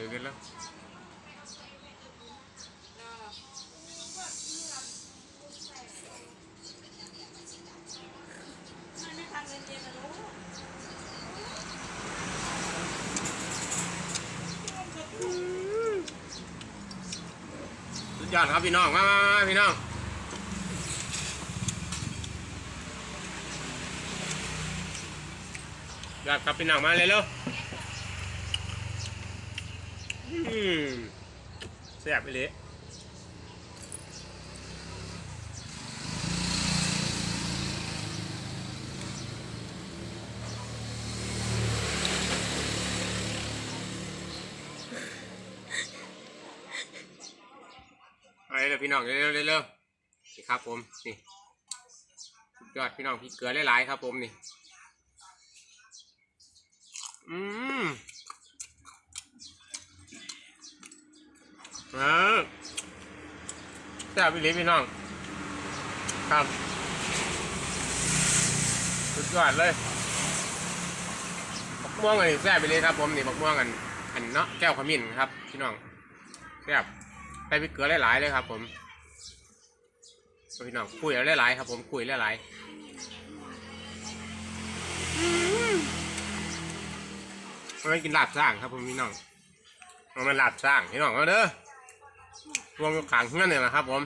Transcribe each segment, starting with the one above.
อันนี้เด็ดแล้วไม่ทำเงินเย็นนะลูกสุดยอดครับพี่น้องมามามาพี่น้องยอดครับพี่น้องมาเลยเร็วอืม แซ่บไปเลยอะไรเลยพี่น้องเร็วๆเร็วๆนี่ครับผมนี่ยอดพี่น้องพี่เกลือหลายๆครับผมนี่อืม อ่าแซ่บไปเลยพี่น้อง ครับ สุดยอดเลยบักม่วงอันนี้แซ่บไปเลยครับ ผมนี่บักม่วงอันอันเนาะแก้วขมิ้นครับ พี่น้องแซ่บใส่พริกเกลือหลายๆเลยครับ ผมพี่น้องคุยเอาหลายๆครับ ผมคุยหลายๆมันกินลาบสร้างครับผมพี่น้องมันลาบสร้างพี่น้องเอาเด้อ รวมกับขางเงื่อนเนี่ยนะครับ ผม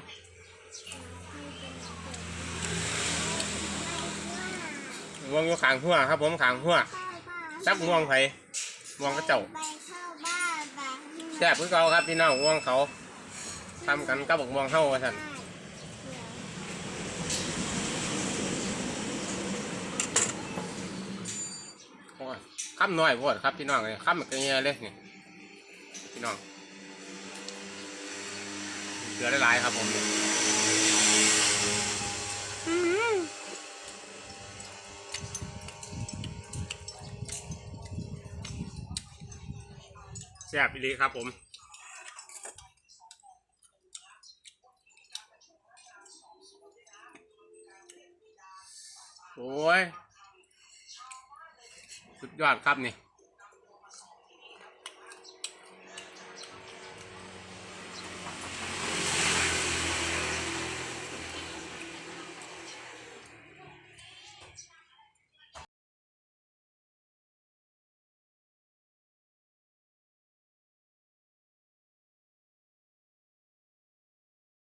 ม่วงอยู่ขางหัวครับ ผมขางหัวจับม่วงไผม่วงกระเจ้าไปเข้าบ้านไปแซ่บคือเก่าครับพี่น้องม่วงเขาทำกันกับบักม่วงเฮาว่าซั่นโอ้ยคำน้อยโพดครับพี่น้องเลยคำมันก็เงี้ยเลยนี่พี่น้อง เกลือหลายครับผมแซ่บอีลีครับผมโอ้ย สุดยอดครับนี่